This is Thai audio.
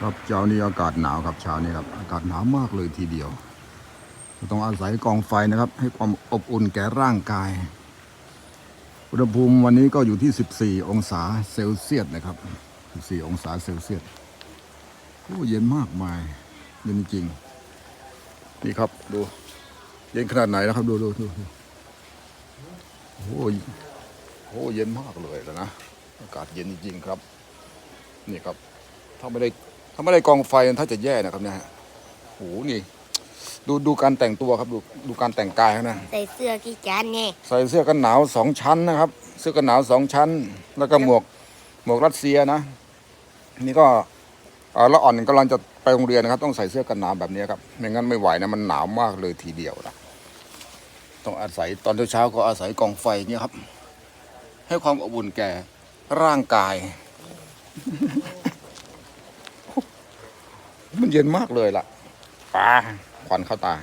ครับเช้านี้อากาศหนาวครับเช้านี้ครับอากาศหนาวมากเลยทีเดียวต้องอาศัยกองไฟนะครับ ให้ความอบอุ่นแก่ร่างกาย อุณหภูมิวันนี้ก็อยู่ที่ 14 องศาเซลเซียสนะครับ 14 องศาเซลเซียสโอ้เย็นมากมายเย็นจริงนี่ครับดูเย็นขนาดไหนนะครับ ดูดูดูดโอ้โอ้เย็นมากเลยแล้วนะอากาศเย็นจริงครับ นี่ครับ ถ้าไม่ได้ ถ้าไม่ได้กองไฟถ้าจะแย่นะครับเนี่ยฮะโอ้โหนี่ ดูดูการแต่งตัวครับดูดูการแต่งกายเขานะใส่เสื้อกี่จานไงใส่เสื้อกันหนาวสองชั้นนะครับ เสื้อกันหนาวสองชั้น แล้วก็หมวกหมวกรัสเซียนะนี่ก็เอ่อละอ่อนกำลังจะไปโรงเรียนนะครับ ต้องใส่เสื้อกันหนาวแบบนี้ครับไม่งั้นไม่ไหวนะมันหนาวมากเลยทีเดียวนะต้องอาศัยตอนเช้าๆก็อาศัยกองไฟอย่างเงี้ยครับ ให้ความอบอุ่นแก่ร่างกาย มันเย็นมากเลยล่ะป้าควันเข้าตา